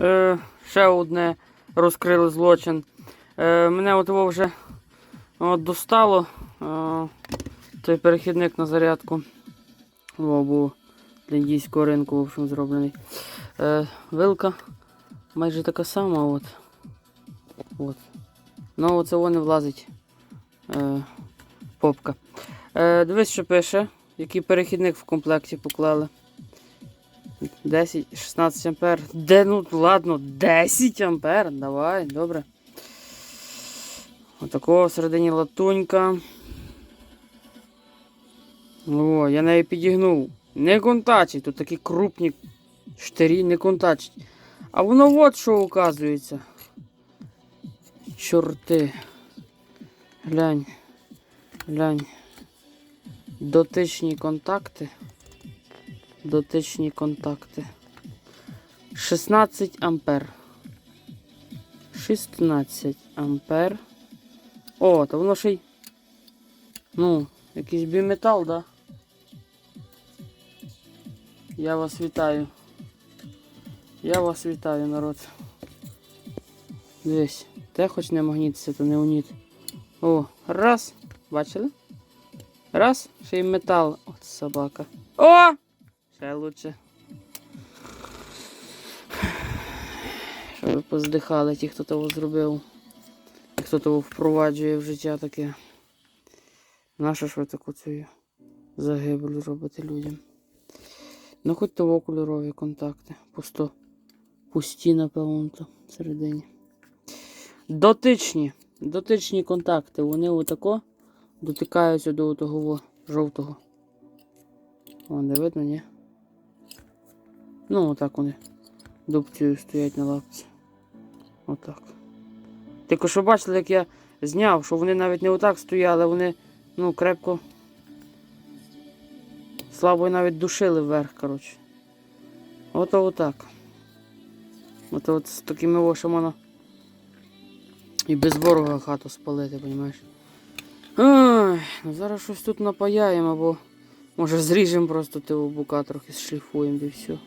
Е, ще одне розкрили злочин. Е, мене от його вже от, достало. Е, той перехідник на зарядку. О, для індійського ринку, в общем, зроблений. Вилка майже така сама. От. От. Ну, оце воно не влазить. Попка. Е, дивись, що пише, який перехідник в комплекті поклали. 10, 16 ампер. Де, ну ладно, 10 ампер. Давай, добре. Отакого всередині латунька. О, я неї підігнув. Не контачить, тут такі крупні штирі не контачить. А воно от що указується. Чорти. Глянь. Глянь. Дотичні контакти. Дотичні контакти. 16 ампер. 16 ампер. О, то воно ще й. Ну, якийсь біметал, да? Я вас вітаю. Я вас вітаю, народ. Дивись, те хоч не магнітиться, то не уніт. О, раз. Бачили? Раз, ще й метал. От собака. О! Ще лучше. Щоб поздихали ті, хто того зробив. І хто того впроваджує в життя таке. Нащо ж ви таку цю загибель робите людям? Ну хоч того кольорові контакти. Пусто. Пусті, напевно, то всередині. Дотичні. Дотичні контакти. Вони отако дотикаються до того жовтого. Вон, не видно, ні? Ну, отак вони дубцею стоять на лапці. Отак. Тільки що бачили, як я зняв, що вони навіть не отак стояли, вони ну, крепко слабо навіть душили вверх, коротше. Ото отак. Ото от з такими вошами і без ворога хату спалити, розумієш? Ну зараз щось тут напаяємо, або може зріжемо просто того бука трохи шліфуємо і все.